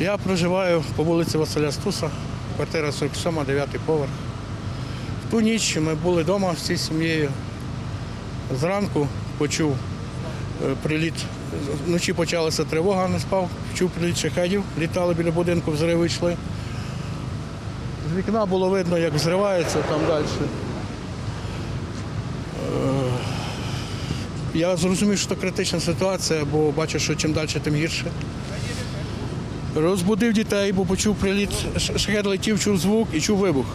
Я проживаю по вулиці Василя Стуса, квартира 47, 9 поверх. В ту ніч ми були вдома всією сім'єю. Зранку почув е, приліт. Вночі почалася тривога, не спав, чув приліт шахедів, літали біля будинку, взриви йшли. З вікна було видно, як взривається там далі. Е, Я зрозумів, що це критична ситуація, бо бачу, що чим далі, тим гірше. Розбудив дітей, бо почув приліт, шахет летів, чув звук і чув вибух.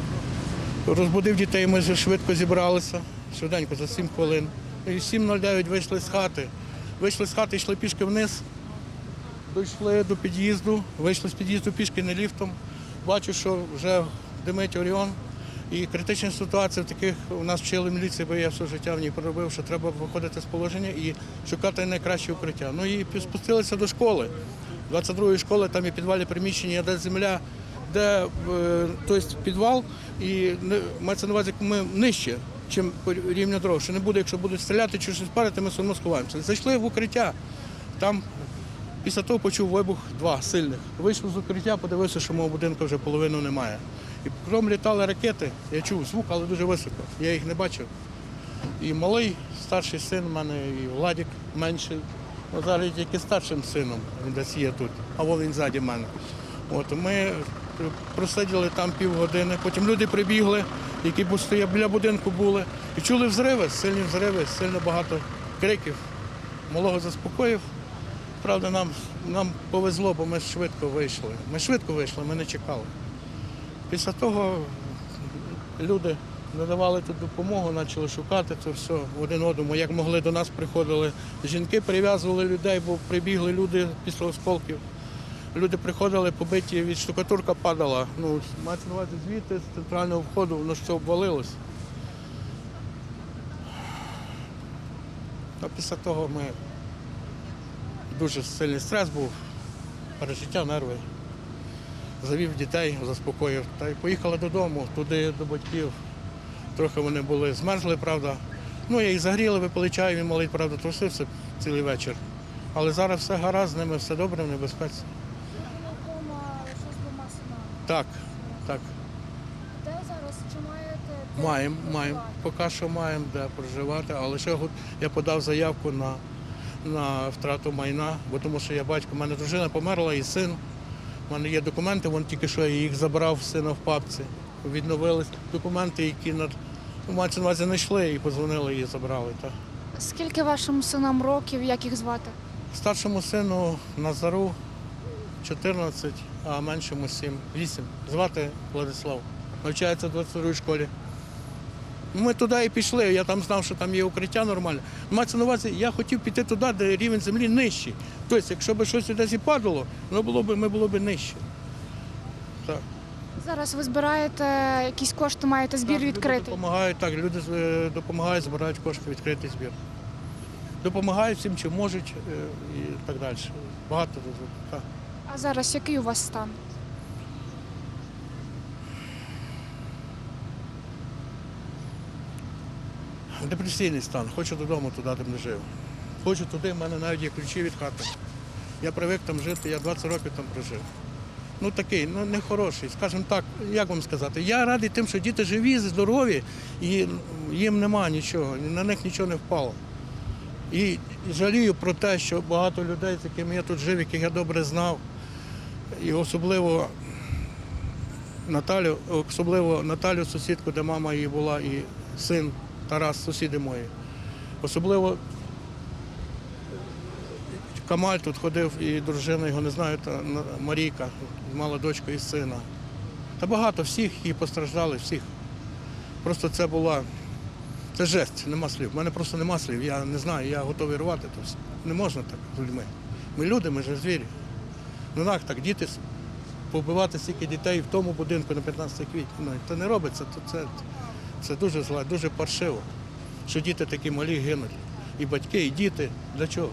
Розбудив дітей, ми швидко зібралися, швиденько, за 7 хвилин. І в 7.09 вийшли з хати. Вийшли з хати, йшли пішки вниз, дійшли до під'їзду, вийшли з під'їзду пішки не ліфтом. Бачу, що вже димить Оріон. І критична ситуація в таких у нас вчили міліції, бо я все життя в ній проробив, що треба виходити з положення і шукати найкраще укриття. Ну і спустилися до школи. 22-ї школи, там є підвальні приміщення, де земля, де е, тобто підвал, і мається на увазі, ми нижче, чим по рівню дорог. Що не буде, якщо будуть стріляти чи щось парити, ми все одно сховаємося. Зайшли в укриття. Там після того почув вибух два сильних. Вийшов з укриття, подивився, що мого будинку вже половину немає. І кром літали ракети, я чув звук, але дуже високо. Я їх не бачив. І малий, старший син в мене, і Владик менший. От зараз тільки старшим сином він десь є тут, а він ззаді мене. От ми просиділи там півгодини, потім люди прибігли, які біля будинку були, і чули взриви, сильні взриви, сильно багато криків. Малого заспокоїв. Правда, нам, нам повезло, бо ми швидко вийшли. Ми швидко вийшли, ми не чекали. Після того люди надавали тут допомогу, почали шукати це все один одному. Як могли до нас приходили жінки, прив'язували людей, бо прибігли люди після осколків. Люди приходили, побиті від штукатурка падала. Ну, мається на увазі звідти, з центрального входу, воно ж все обвалилось. А після того ми дуже сильний стрес був, пережиття, нерви. Завів дітей, заспокоїв та й поїхали додому, туди до батьків. Трохи вони були змерзли, правда. Ну, я їх загріли, випили чаю, він малий, правда, трусився цілий вечір. Але зараз все гаразд з ними, все добре, в небезпеці. Так, так. Де зараз? Чи маєте Маємо, маємо. Поки що маємо де проживати, але ще я подав заявку на, на втрату майна, бо тому що я батько, у мене дружина померла і син. У мене є документи, вон тільки що я їх забрав сина в папці. Відновились документи, які над ну, мається на увазі знайшли і подзвонили і забрали. Так. Скільки вашим синам років, як їх звати? Старшому сину Назару 14, а меншому 7, 8. Звати Владислав. Навчається в 22 школі. Ми туди і пішли. Я там знав, що там є укриття нормальне. Мається на увазі, я хотів піти туди, де рівень землі нижчий. Тобто, якщо б щось десь і падало, воно було б, ми було б нижче. Так. Зараз ви збираєте якісь кошти, маєте збір Так, Люди допомагають, так, люди е, допомагають, збирають кошти, відкритий збір. Допомагають всім, чим можуть е, і так далі. Багато дуже. Так. А зараз який у вас стан? Депресійний стан. Хочу додому туди, де не жив. Хочу туди, в мене навіть є ключі від хати. Я привик там жити, я 20 років там прожив. Ну такий, ну не хороший. Скажімо так, як вам сказати, я радий тим, що діти живі, здорові, і їм нема нічого, на них нічого не впало. І жалію про те, що багато людей, з якими я тут жив, яких я добре знав, і особливо Наталю, особливо Наталю, сусідку, де мама її була, і син Тарас, сусіди мої. Особливо Камаль тут ходив і дружина його не знаю, та Марійка, мала дочку і сина. Та багато всіх і постраждали, всіх. Просто це була. Це жесть, нема слів. У мене просто нема слів. Я не знаю, я готовий рвати то все. Не можна так з людьми. Ми люди, ми ж звірі. Ну як так, діти побивати стільки дітей в тому будинку на 15 квітня. Це не робиться, то це, це дуже зле, дуже паршиво, що діти такі малі гинуть. І батьки, і діти. Для чого?